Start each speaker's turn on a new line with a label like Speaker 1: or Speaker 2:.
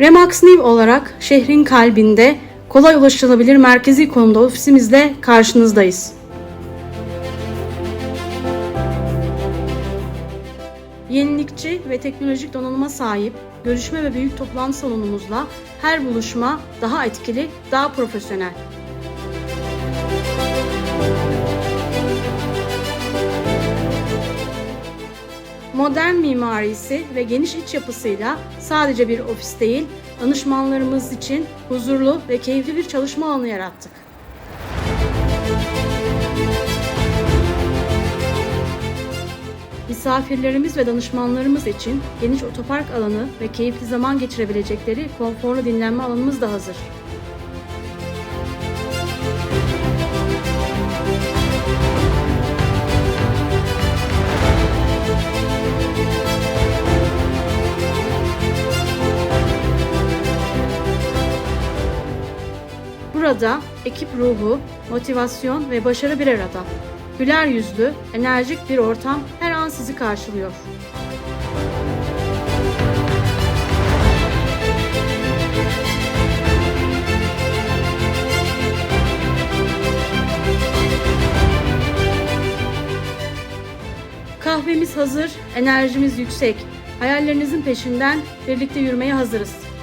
Speaker 1: Remax New olarak şehrin kalbinde kolay ulaşılabilir merkezi konumda ofisimizle karşınızdayız. Yenilikçi ve teknolojik donanıma sahip görüşme ve büyük toplantı salonumuzla her buluşma daha etkili, daha profesyonel. Modern mimarisi ve geniş iç yapısıyla sadece bir ofis değil, danışmanlarımız için huzurlu ve keyifli bir çalışma alanı yarattık. Misafirlerimiz ve danışmanlarımız için geniş otopark alanı ve keyifli zaman geçirebilecekleri konforlu dinlenme alanımız da hazır. Burada ekip ruhu, motivasyon ve başarı bir arada. Güler yüzlü, enerjik bir ortam her an sizi karşılıyor. Kahvemiz hazır, enerjimiz yüksek. Hayallerinizin peşinden birlikte yürümeye hazırız.